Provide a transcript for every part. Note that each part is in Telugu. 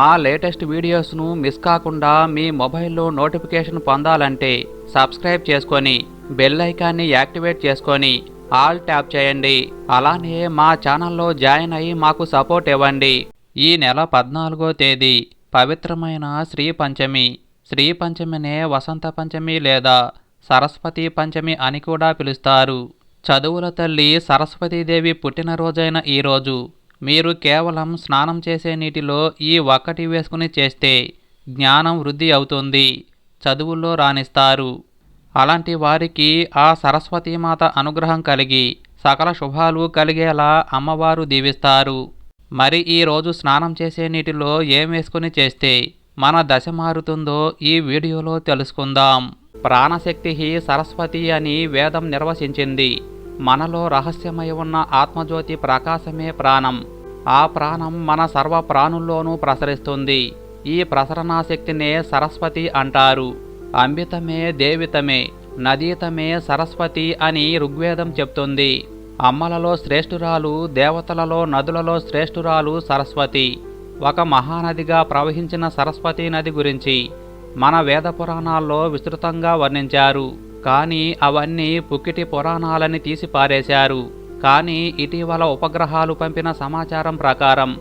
మా లేటెస్ట్ వీడియోస్ను మిస్ కాకుండా మీ మొబైల్లో నోటిఫికేషన్ పొందాలంటే సబ్స్క్రైబ్ చేసుకొని బెల్ ఐకాన్ని యాక్టివేట్ చేసుకొని ఆల్ ట్యాప్ చేయండి. అలానే మా ఛానల్లో జాయిన్ అయ్యి మాకు సపోర్ట్ ఇవ్వండి. ఈ నెల పద్నాలుగో తేదీ పవిత్రమైన శ్రీ పంచమి. శ్రీ పంచమినే వసంత పంచమి లేదా సరస్వతి పంచమి అని కూడా పిలుస్తారు. చదువుల తల్లి సరస్వతీదేవి పుట్టినరోజైన ఈరోజు మీరు కేవలం స్నానం చేసే నీటిలో ఈ ఒక్కటి వేసుకుని చేస్తే జ్ఞానం వృద్ధి అవుతుంది చదువుల్లో రాణిస్తారు. అలాంటి వారికి ఆ సరస్వతీమాత అనుగ్రహం కలిగి సకల శుభాలు కలిగేలా అమ్మవారు దీవిస్తారు. మరి ఈరోజు స్నానం చేసే నీటిలో ఏం వేసుకుని చేస్తే మన దశ మారుతుందో ఈ వీడియోలో తెలుసుకుందాం. ప్రాణశక్తి సరస్వతి అని వేదం నిర్వచించింది. మనలో రహస్యమై ఉన్న ఆత్మజ్యోతి ప్రకాశమే ప్రాణం. ఆ ప్రాణం మన సర్వ ప్రాణుల్లోనూ ప్రసరిస్తుంది. ఈ ప్రసరణాశక్తినే సరస్వతి అంటారు. అంబితమే దేవితమే నదీతమే సరస్వతి అని ఋగ్వేదం చెప్తుంది. అమ్మలలో శ్రేష్ఠురాలు దేవతలలో నదులలో శ్రేష్ఠురాలు సరస్వతి. ఒక మహానదిగా ప్రవహించిన సరస్వతి నది గురించి మన వేద పురాణాల్లో విస్తృతంగా వర్ణించారు. కానీ అవన్నీ పుక్కిటి పురాణాలని తీసి పారేశారు. కానీ ఇటీవల ఉపగ్రహాలు పంపిన సమాచారం ప్రకారం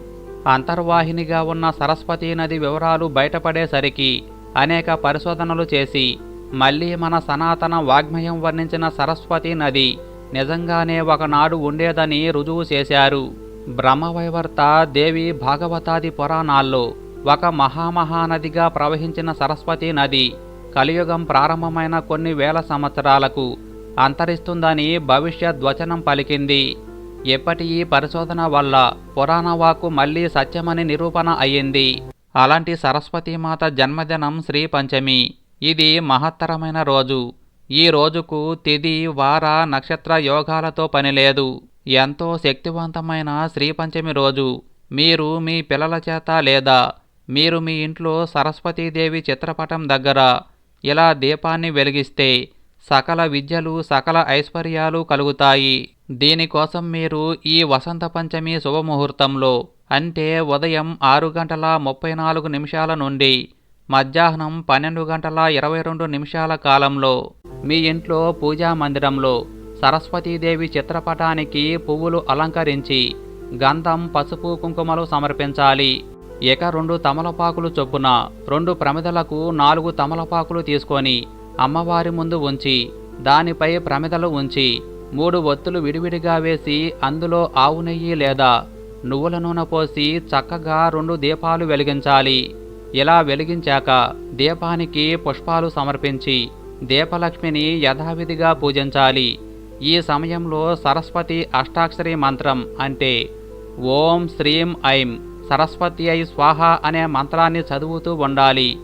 అంతర్వాహినిగా ఉన్న సరస్వతీ నది వివరాలు బయటపడేసరికి అనేక పరిశోధనలు చేసి మళ్ళీ మన సనాతన వాగ్మయం వర్ణించిన సరస్వతీ నది నిజంగానే ఒకనాడు ఉండేదని రుజువు చేశారు. బ్రహ్మవైవర్త దేవి భాగవతాది పురాణాల్లో ఒక మహామహానదిగా ప్రవహించిన సరస్వతీ నది కలియుగం ప్రారంభమైన కొన్ని వేల సంవత్సరాలకు అంతరిస్తుందని భవిష్యద్వచనం పలికింది. ఎప్పటి ఈ పరిశోధన వల్ల పురాణవాకు మళ్ళీ మళ్ళీ సత్యమని నిరూపణ అయ్యింది. అలాంటి సరస్వతీమాత జన్మదినం శ్రీ పంచమి. ఇది మహత్తరమైన రోజు. ఈ రోజుకు తిది వార నక్షత్ర యోగాలతో పనిలేదు ఎంతో శక్తివంతమైన శ్రీపంచమి రోజు. మీరు మీ పిల్లల చేత లేదా మీరు మీ ఇంట్లో సరస్వతీదేవి చిత్రపటం దగ్గర ఇలా దీపాన్ని వెలిగిస్తే సకల విద్యలు సకల ఐశ్వర్యాలు కలుగుతాయి. దీనికోసం మీరు ఈ వసంత పంచమి శుభముహూర్తంలో అంటే ఉదయం ఆరు గంటల ముప్పై నాలుగు నిమిషాల నుండి మధ్యాహ్నం పన్నెండు గంటల ఇరవై రెండు నిమిషాల కాలంలో మీ ఇంట్లో పూజా మందిరంలో సరస్వతీదేవి చిత్రపటానికి పువ్వులు అలంకరించి గంధం పసుపు కుంకుమలు సమర్పించాలి. ఇక రెండు తమలపాకులు చొప్పున రెండు ప్రమిదలకు నాలుగు తమలపాకులు తీసుకొని అమ్మవారి ముందు ఉంచి దానిపై ప్రమిదలు ఉంచి మూడు ఒత్తులు విడివిడిగా వేసి అందులో ఆవు నెయ్యి లేదా నువ్వుల నూనె పోసి చక్కగా రెండు దీపాలు వెలిగించాలి. ఇలా వెలిగించాక దీపానికి పుష్పాలు సమర్పించి దీపలక్ష్మిని యథావిధిగా పూజించాలి. ఈ సమయంలో సరస్వతి అష్టాక్షరి మంత్రం అంటే ఓం శ్రీం ఐం సరస్వతి అయి స్వాహ అనే మంత్రాన్ని చదువుతూ ఉండాలి.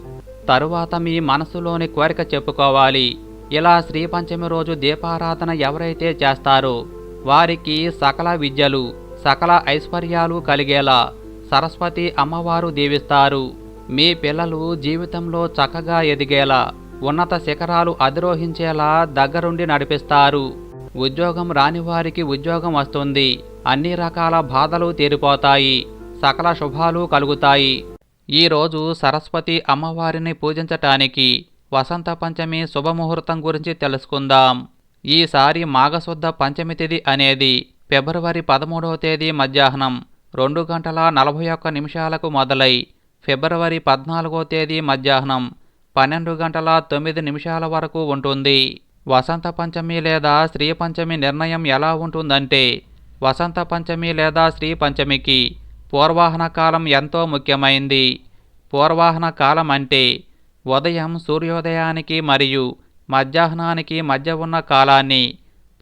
తరువాత మీ మనసులోని కోరిక చెప్పుకోవాలి. ఇలా శ్రీపంచమి రోజు దీపారాధన ఎవరైతే చేస్తారో వారికి సకల విద్యలు సకల ఐశ్వర్యాలు కలిగేలా సరస్వతి అమ్మవారు దీవిస్తారు. మీ పిల్లలు జీవితంలో చక్కగా ఎదిగేలా ఉన్నత శిఖరాలు అధిరోహించేలా దగ్గరుండి నడిపిస్తారు. ఉద్యోగం రాని వారికి ఉద్యోగం వస్తుంది. అన్ని రకాల బాధలు తీరిపోతాయి. సకల శుభాలు కలుగుతాయి. ఈరోజు సరస్వతి అమ్మవారిని పూజించటానికి వసంత పంచమి శుభముహూర్తం గురించి తెలుసుకుందాం. ఈసారి మాఘశుద్ధ పంచమి తిథి అనేది ఫిబ్రవరి పదమూడవ తేదీ మధ్యాహ్నం రెండు గంటల నలభై ఒక్క నిమిషాలకు మొదలై ఫిబ్రవరి పద్నాలుగో తేదీ మధ్యాహ్నం పన్నెండు గంటల తొమ్మిది నిమిషాల వరకు ఉంటుంది. వసంత పంచమి లేదా శ్రీ పంచమి నిర్ణయం ఎలా ఉంటుందంటే వసంత పంచమి లేదా శ్రీ పంచమికి పూర్వాహన కాలం ఎంతో ముఖ్యమైంది. పూర్వాహన కాలం అంటే ఉదయం సూర్యోదయానికి మరియు మధ్యాహ్నానికి మధ్య ఉన్న కాలాన్ని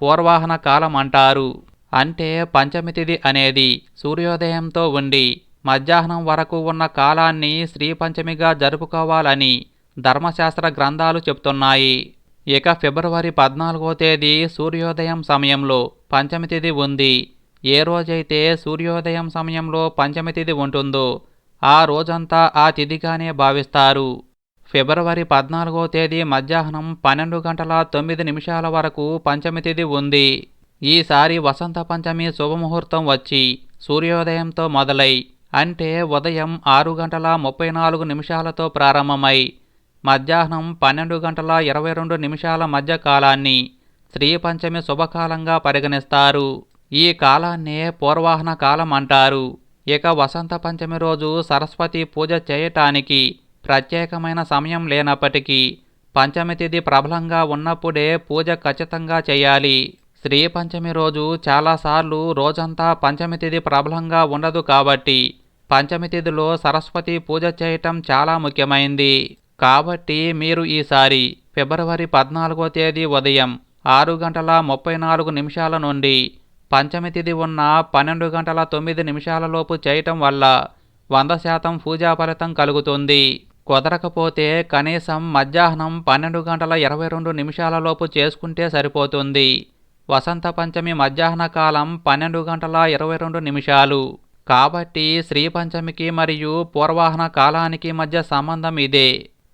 పూర్వాహన కాలం అంటారు. అంటే పంచమి తిథి అనేది సూర్యోదయంతో ఉండి మధ్యాహ్నం వరకు ఉన్న కాలాన్ని శ్రీ పంచమిగా జరుపుకోవాలని ధర్మశాస్త్ర గ్రంథాలు చెప్తున్నాయి. ఇక ఫిబ్రవరి పద్నాలుగో తేదీ సూర్యోదయం సమయంలో పంచమి తిథి ఉంది. ఏ రోజైతే సూర్యోదయం సమయంలో పంచమి తిథి ఉంటుందో ఆ రోజంతా ఆ తిథిగానే భావిస్తారు. ఫిబ్రవరి పద్నాలుగో తేదీ మధ్యాహ్నం పన్నెండు గంటల తొమ్మిది నిమిషాల వరకు పంచమి తిథి ఉంది. ఈసారి వసంత పంచమి శుభముహూర్తం వచ్చి సూర్యోదయంతో మొదలై అంటే ఉదయం ఆరు గంటల ముప్పై నాలుగు నిమిషాలతో ప్రారంభమై మధ్యాహ్నం పన్నెండు గంటల ఇరవై రెండు నిమిషాల మధ్య కాలాన్ని శ్రీ పంచమి శుభకాలంగా పరిగణిస్తారు. ఈ కాలాన్నే పూర్వాహన కాలం అంటారు. ఇక వసంత పంచమి రోజు సరస్వతి పూజ చేయటానికి ప్రత్యేకమైన సమయం లేనప్పటికీ పంచమి తిథి ప్రబలంగా ఉన్నప్పుడే పూజ ఖచ్చితంగా చేయాలి. శ్రీ పంచమి రోజు చాలాసార్లు రోజంతా పంచమి తిథి ప్రబలంగా ఉండదు కాబట్టి పంచమి తిథిలో సరస్వతి పూజ చేయటం చాలా ముఖ్యమైంది. కాబట్టి మీరు ఈసారి ఫిబ్రవరి పద్నాలుగో తేదీ ఉదయం ఆరు గంటల ముప్పై నాలుగు నిమిషాల నుండి పంచమి తిథి ఉన్న పన్నెండు గంటల తొమ్మిది నిమిషాలలోపు చేయటం వల్ల వంద శాతం పూజా ఫలితం కలుగుతుంది. కుదరకపోతే కనీసం మధ్యాహ్నం పన్నెండు గంటల ఇరవై రెండు నిమిషాలలోపు చేసుకుంటే సరిపోతుంది. వసంత పంచమి మధ్యాహ్న కాలం పన్నెండు గంటల ఇరవై రెండు నిమిషాలు. కాబట్టి శ్రీ పంచమికి మరియు పూర్వాహన కాలానికి మధ్య సంబంధం ఇదే.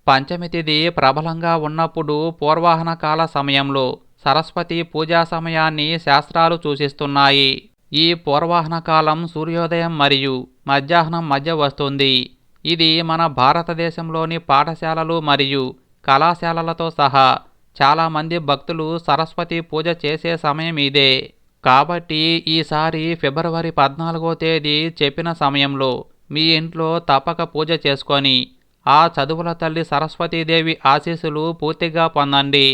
పంచమి తిథి ప్రబలంగా ఉన్నప్పుడు పూర్వాహన కాల సమయంలో సరస్వతి పూజా సమయాన్ని శాస్త్రాలు సూచిస్తున్నాయి ఈ పూర్వాహన కాలం సూర్యోదయం మరియు మధ్యాహ్నం మధ్య వస్తుంది. ఇది మన భారతదేశంలోని పాఠశాలలు మరియు కళాశాలలతో సహా చాలామంది భక్తులు సరస్వతి పూజ చేసే సమయం ఇదే. కాబట్టి ఈసారి ఫిబ్రవరి పద్నాలుగో తేదీ చెప్పిన సమయంలో మీ ఇంట్లో తప్పక పూజ చేసుకొని ఆ చదువుల తల్లి సరస్వతీదేవి ఆశీస్సులు పూర్తిగా పొందండి.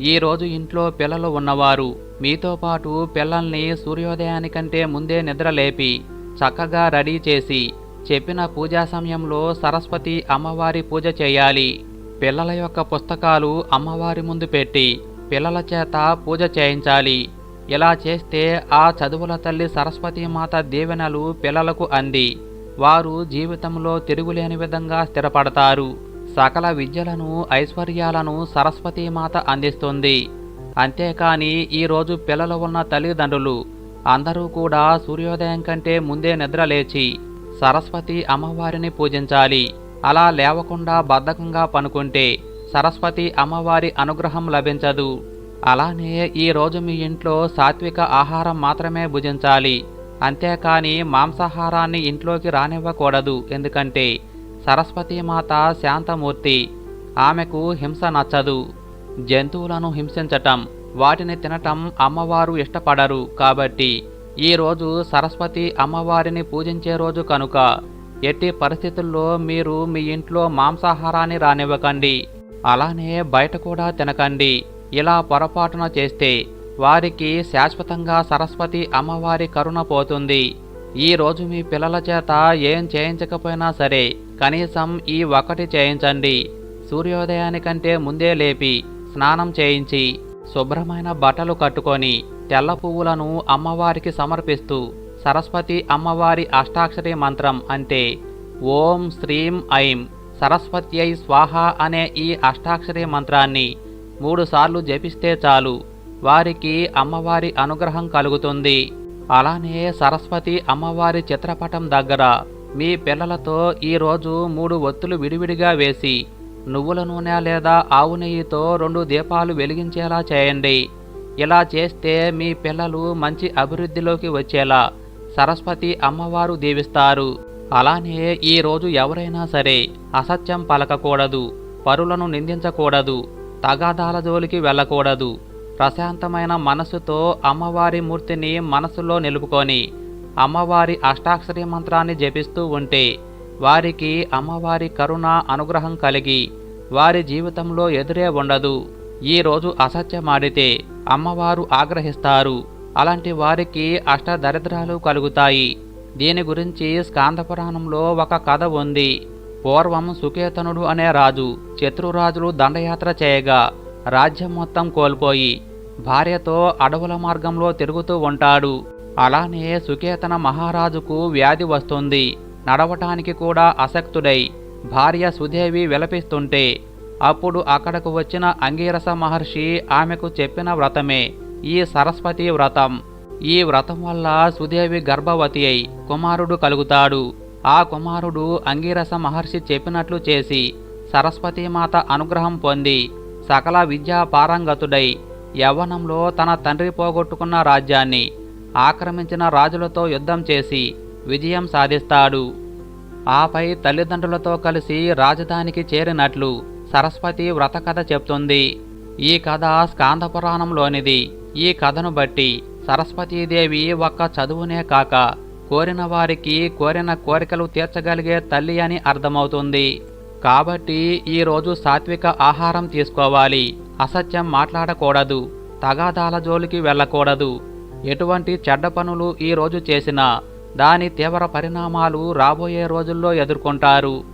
ఈరోజు ఇంట్లో పిల్లలు ఉన్నవారు మీతో పాటు పిల్లల్ని సూర్యోదయానికంటే ముందే నిద్రలేపి చక్కగా రెడీ చేసి చెప్పిన పూజా సమయంలో సరస్వతి అమ్మవారి పూజ చేయాలి. పిల్లల యొక్క పుస్తకాలు అమ్మవారి ముందు పెట్టి పిల్లల చేత పూజ చేయించాలి. ఇలా చేస్తే ఆ చదువుల తల్లి సరస్వతీమాత దీవెనలు పిల్లలకు అంది. వారు జీవితంలో తిరుగులేని విధంగా స్థిరపడతారు. సకల విద్యలను ఐశ్వర్యాలను సరస్వతీమాత అందిస్తుంది. అంతేకాని ఈరోజు పిల్లలు ఉన్న తల్లిదండ్రులు అందరూ కూడా సూర్యోదయం కంటే ముందే నిద్రలేచి సరస్వతి అమ్మవారిని పూజించాలి. అలా లేవకుండా బద్ధకంగా పనుకుంటే సరస్వతి అమ్మవారి అనుగ్రహం లభించదు. అలానే ఈరోజు మీ ఇంట్లో సాత్విక ఆహారం మాత్రమే భుజించాలి. అంతేకాని మాంసాహారాన్ని ఇంట్లోకి రానివ్వకూడదు. ఎందుకంటే సరస్వతీమాత శాంతమూర్తి. ఆమెకు హింస నచ్చదు. జంతువులను హింసించటం వాటిని తినటం అమ్మవారు ఇష్టపడరు కాబట్టి ఈరోజు సరస్వతి అమ్మవారిని పూజించే రోజు కనుక ఎట్టి పరిస్థితుల్లో మీరు మీ ఇంట్లో మాంసాహారాన్ని రానివ్వకండి. అలానే బయట కూడా తినకండి. ఇలా పొరపాటున చేస్తే వారికి శాశ్వతంగా సరస్వతి అమ్మవారి కరుణ పోతుంది. ఈ రోజు మీ పిల్లల చేత ఏం చేయించకపోయినా సరే కనీసం ఈ ఒకటి చేయించండి. సూర్యోదయానికంటే ముందే లేపి స్నానం చేయించి శుభ్రమైన బట్టలు కట్టుకొని తెల్ల పువ్వులను అమ్మవారికి సమర్పిస్తూ సరస్వతి అమ్మవారి అష్టాక్షరి మంత్రం అంటే ఓం శ్రీం ఐం సరస్వత్యై స్వాహ అనే ఈ అష్టాక్షరి మంత్రాన్ని మూడుసార్లు జపిస్తే చాలు వారికి అమ్మవారి అనుగ్రహం కలుగుతుంది. అలానే సరస్వతి అమ్మవారి చిత్రపటం దగ్గర మీ పిల్లలతో ఈరోజు మూడు ఒత్తులు విడివిడిగా వేసి నువ్వుల నూనె లేదా ఆవు నెయ్యితో రెండు దీపాలు వెలిగించేలా చేయండి. ఇలా చేస్తే మీ పిల్లలు మంచి అభివృద్ధిలోకి వచ్చేలా సరస్వతి అమ్మవారు దీవిస్తారు. అలానే ఈ రోజు ఎవరైనా సరే అసత్యం పలకకూడదు పరులను నిందించకూడదు తగాదాల జోలికి వెళ్ళకూడదు. ప్రశాంతమైన మనసుతో అమ్మవారి మూర్తిని మనసులో నిలుపుకొని అమ్మవారి అష్టాక్షరి మంత్రాన్ని జపిస్తూ ఉంటే వారికి అమ్మవారి కరుణ అనుగ్రహం కలిగి వారి జీవితంలో ఎదురే ఉండదు. ఈ రోజు అసత్యమాడితే అమ్మవారు ఆగ్రహిస్తారు. అలాంటి వారికి అష్టదరిద్రాలు కలుగుతాయి. దీని గురించి స్కాందపురాణంలో ఒక కథ ఉంది. పూర్వం సుకేతనుడు అనే రాజు శత్రురాజులు దండయాత్ర చేయగా రాజ్యం మొత్తం కోల్పోయి భార్యతో అడవుల మార్గంలో తిరుగుతూ ఉంటాడు. అలానే సుకేతన మహారాజుకు వ్యాధి వస్తుంది. నడవటానికి కూడా అసక్తుడై భార్య సుదేవి విలపిస్తుంటే అప్పుడు అక్కడకు వచ్చిన అంగీరస మహర్షి ఆమెకు చెప్పిన వ్రతమే ఈ సరస్వతి వ్రతం. ఈ వ్రతం వల్ల సుదేవి గర్భవతి అయి కుమారుడు కలుగుతాడు. ఆ కుమారుడు అంగీరస మహర్షి చెప్పినట్లు చేసి సరస్వతీమాత అనుగ్రహం పొంది సకల విద్యా పారంగతుడై యవ్వనంలో తన తండ్రి పోగొట్టుకున్న రాజ్యాన్ని ఆక్రమించిన రాజులతో యుద్ధం చేసి విజయం సాధిస్తాడు. ఆపై తల్లిదండ్రులతో కలిసి రాజధానికి చేరినట్లు సరస్వతి వ్రతకథ చెప్తుంది. ఈ కథ స్కాంద పురాణంలోనిది. ఈ కథను బట్టి సరస్వతీదేవి ఒక్క చదువునే కాక కోరిన వారికి కోరిన కోరికలు తీర్చగలిగే తల్లి అని అర్థమవుతుంది. కాబట్టి ఈరోజు సాత్విక ఆహారం తీసుకోవాలి. అసత్యం మాట్లాడకూడదు. తగాదాల జోలికి వెళ్ళకూడదు. ఎటువంటి చెడ్డ పనులు ఈ రోజు చేసినా దాని తీవ్ర పరిణామాలు రాబోయే రోజుల్లో ఎదుర్కొంటారు.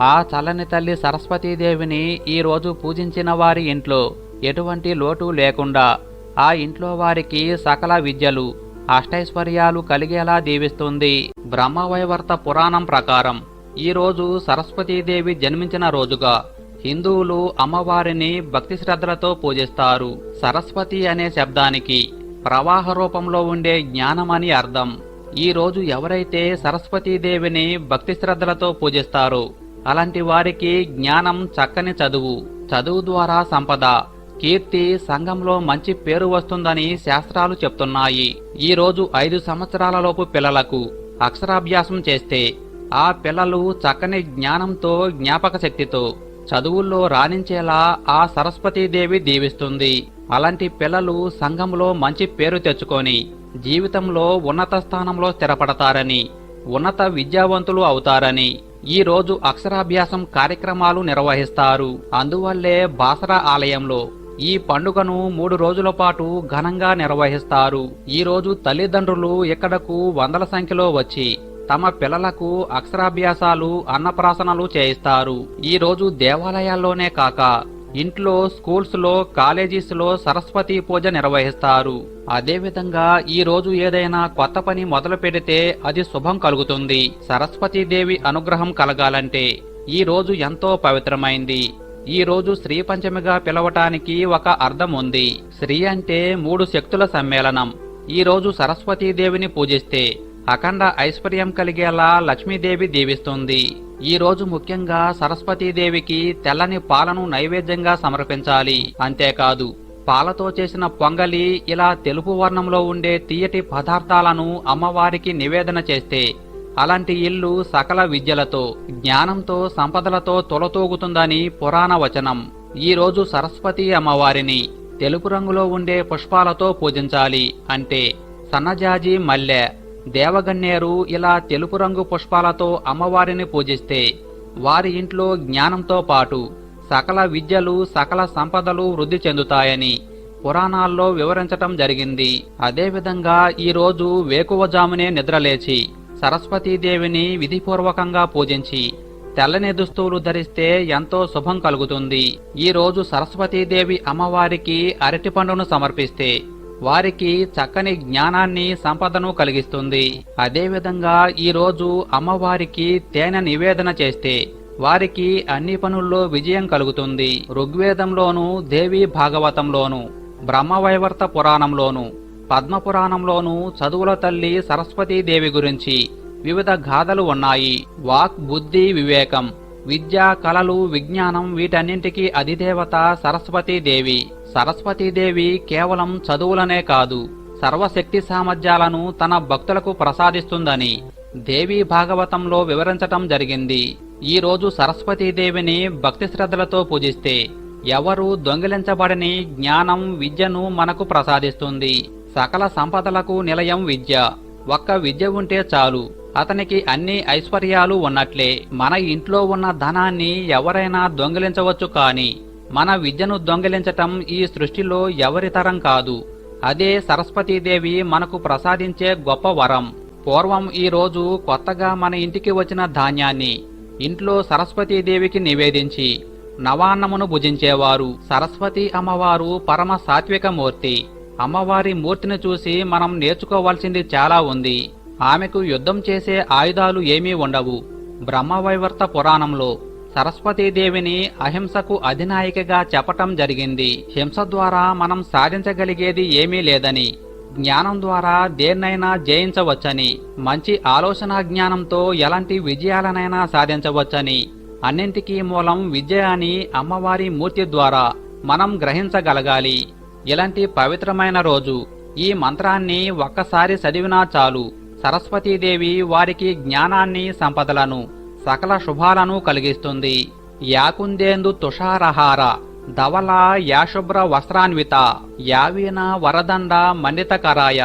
ఆ చల్లని తల్లి సరస్వతీదేవిని ఈరోజు పూజించిన వారి ఇంట్లో ఎటువంటి లోటు లేకుండా ఆ ఇంట్లో వారికి సకల విద్యలు అష్టైశ్వర్యాలు కలిగేలా దీవిస్తుంది. బ్రహ్మవైవర్త పురాణం ప్రకారం ఈరోజు సరస్వతీదేవి జన్మించిన రోజుగా హిందువులు అమ్మవారిని భక్తి శ్రద్ధలతో పూజిస్తారు. సరస్వతి అనే శబ్దానికి ప్రవాహ రూపంలో ఉండే జ్ఞానమని అర్థం. ఈ రోజు ఎవరైతే సరస్వతీదేవిని భక్తి శ్రద్ధలతో పూజిస్తారో అలాంటి వారికి జ్ఞానం చక్కని చదువు చదువు ద్వారా సంపద కీర్తి సంఘంలో మంచి పేరు వస్తుందని శాస్త్రాలు చెప్తున్నాయి. ఈ రోజు ఐదు సంవత్సరాలలోపు పిల్లలకు అక్షరాభ్యాసం చేస్తే ఆ పిల్లలు చక్కని జ్ఞానంతో జ్ఞాపక శక్తితో చదువుల్లో రాణించేలా ఆ సరస్వతీదేవి దీవిస్తుంది. అలాంటి పిల్లలు సంఘంలో మంచి పేరు తెచ్చుకొని జీవితంలో ఉన్నత స్థానంలో స్థిరపడతారని ఉన్నత విద్యావంతులు అవుతారని ఈ రోజు అక్షరాభ్యాసం కార్యక్రమాలు నిర్వహిస్తారు. అందువల్లే బాసరా ఆలయంలో ఈ పండుగను మూడు రోజుల పాటు ఘనంగా నిర్వహిస్తారు. ఈ రోజు తల్లిదండ్రులు ఇక్కడకు వందల సంఖ్యలో వచ్చి తమ పిల్లలకు అక్షరాభ్యాసాలు అన్నప్రాసనలు చేయిస్తారు. ఈ రోజు దేవాలయాల్లోనే కాక ఇంట్లో స్కూల్స్లో కాలేజీస్లో సరస్వతి పూజ నిర్వహిస్తారు. అదేవిధంగా ఈ రోజు ఏదైనా కొత్త పని మొదలు పెడితే అది శుభం కలుగుతుంది. సరస్వతీదేవి అనుగ్రహం కలగాలంటే ఈ రోజు ఎంతో పవిత్రమైంది. ఈ రోజు శ్రీ పంచమిగా పిలవటానికి ఒక అర్థం ఉంది. శ్రీ అంటే మూడు శక్తుల సమ్మేళనం. ఈ రోజు సరస్వతీదేవిని పూజిస్తే అఖండ ఐశ్వర్యం కలిగేలా లక్ష్మీదేవి దీవిస్తుంది. ఈ రోజు ముఖ్యంగా సరస్వతీదేవికి తెల్లని పాలను నైవేద్యంగా సమర్పించాలి. అంతేకాదు పాలతో చేసిన పొంగలి ఇలా తెలుపు వర్ణంలో ఉండే తీయటి పదార్థాలను అమ్మవారికి నివేదన చేస్తే అలాంటి ఇల్లు సకల విద్యలతో జ్ఞానంతో సంపదలతో తొలతూగుతుందని పురాణ వచనం. ఈరోజు సరస్వతి అమ్మవారిని తెలుపు రంగులో ఉండే పుష్పాలతో పూజించాలి. అంటే సన్నజాజి మల్లె దేవగన్నేరు ఇలా తెలుపు రంగు పుష్పాలతో అమ్మవారిని పూజిస్తే వారి ఇంట్లో జ్ఞానంతో పాటు సకల విద్యలు సకల సంపదలు వృద్ధి చెందుతాయని పురాణాల్లో వివరించటం జరిగింది. అదేవిధంగా ఈరోజు వేకువజామునే నిద్రలేచి సరస్వతీదేవిని విధిపూర్వకంగా పూజించి తెల్లని దుస్తువులు ధరిస్తే ఎంతో శుభం కలుగుతుంది. ఈరోజు సరస్వతీదేవి అమ్మవారికి అరటిపండును సమర్పిస్తే వారికి చక్కని జ్ఞానాన్ని సంపదను కలిగిస్తుంది. అదేవిధంగా ఈ రోజు అమ్మవారికి తేనె నివేదన చేస్తే వారికి అన్ని పనుల్లో విజయం కలుగుతుంది. ఋగ్వేదంలోను దేవి భాగవతంలోను బ్రహ్మవైవర్త పురాణంలోను పద్మపురాణంలోను చదువుల తల్లి సరస్వతీదేవి గురించి వివిధ గాథలు ఉన్నాయి. వాక్ బుద్ధి వివేకం విద్య కళలు విజ్ఞానం వీటన్నింటికీ అధిదేవత సరస్వతీదేవి సరస్వతీదేవి కేవలం చదువులనే కాదు సర్వశక్తి సామర్థ్యాలను తన భక్తులకు ప్రసాదిస్తుందని దేవి భాగవతంలో వివరించటం జరిగింది. ఈరోజు సరస్వతీదేవిని భక్తి శ్రద్ధలతో పూజిస్తే ఎవరు దొంగిలించబడని జ్ఞానం విద్యను మనకు ప్రసాదిస్తుంది. సకల సంపదలకు నిలయం విద్య. ఒక్క విద్య ఉంటే చాలు. అతనికి అన్ని ఐశ్వర్యాలు ఉన్నట్లే. మన ఇంట్లో ఉన్న ధనాన్ని ఎవరైనా దొంగిలించవచ్చు కానీ మన విద్యను దొంగిలించటం ఈ సృష్టిలో ఎవరి తరం కాదు. అదే సరస్వతీదేవి మనకు ప్రసాదించే గొప్ప వరం. పూర్వం ఈ రోజు కొత్తగా మన ఇంటికి వచ్చిన ధాన్యాన్ని ఇంట్లో సరస్వతీదేవికి నివేదించి నవాన్నమును భుజించేవారు. సరస్వతి అమ్మవారు పరమ సాత్విక మూర్తి. అమ్మవారి మూర్తిని చూసి మనం నేర్చుకోవాల్సింది చాలా ఉంది. ఆమెకు యుద్ధం చేసే ఆయుధాలు ఏమీ ఉండవు. బ్రహ్మవైవర్త పురాణంలో సరస్వతీదేవిని అహింసకు అధినాయికగా చెప్పటం జరిగింది. హింస ద్వారా మనం సాధించగలిగేది ఏమీ లేదని జ్ఞానం ద్వారా దేన్నైనా జయించవచ్చని మంచి ఆలోచన జ్ఞానంతో ఎలాంటి విజయాలనైనా సాధించవచ్చని అన్నింటికీ మూలం విద్య అని అమ్మవారి మూర్తి ద్వారా మనం గ్రహించగలగాలి. ఇలాంటి పవిత్రమైన రోజు ఈ మంత్రాన్ని ఒక్కసారి చదివినా చాలు. సరస్వతీదేవి వారికి జ్ఞానాన్ని సంపదలను సకల శుభాలను కలిగిస్తుంది. యాకుందేందు తుషారహార ధవల యాశుభ్ర వస్త్రాన్విత యావీన వరదండ మండితకరాయ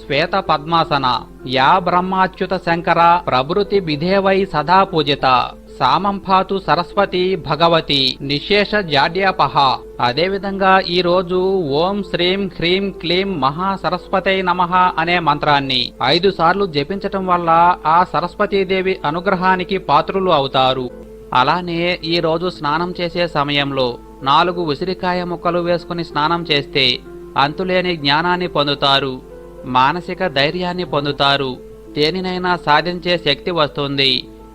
శ్వేత పద్మాసన యా బ్రహ్మాచ్యుత శంకర ప్రభృతి విధేవై సదా పూజిత. సామంపాతు సరస్వతి భగవతి నిశేష జాడ్యాపహ. అదేవిధంగా ఈరోజు ఓం శ్రీం హ్రీం క్లీం మహా సరస్వతై నమః అనే మంత్రాన్ని ఐదు సార్లు జపించటం వల్ల ఆ సరస్వతీదేవి అనుగ్రహానికి పాత్రులు అవుతారు. అలానే ఈరోజు స్నానం చేసే సమయంలో నాలుగు ఉసిరికాయ ముక్కలు వేసుకుని స్నానం చేస్తే అంతులేని జ్ఞానాన్ని పొందుతారు. మానసిక ధైర్యాన్ని పొందుతారు. దేనినైనా సాధించే శక్తి వస్తుంది.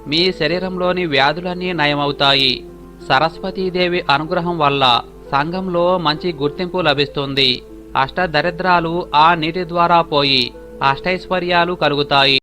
మీ శరీరంలోని వ్యాధులన్నీ నయమవుతాయి. సరస్వతీదేవి అనుగ్రహం వల్ల సంఘంలో మంచి గుర్తింపు లభిస్తుంది. అష్టదరిద్రాలు ఆ నీటి ద్వారా పోయి అష్టైశ్వర్యాలు కలుగుతాయి.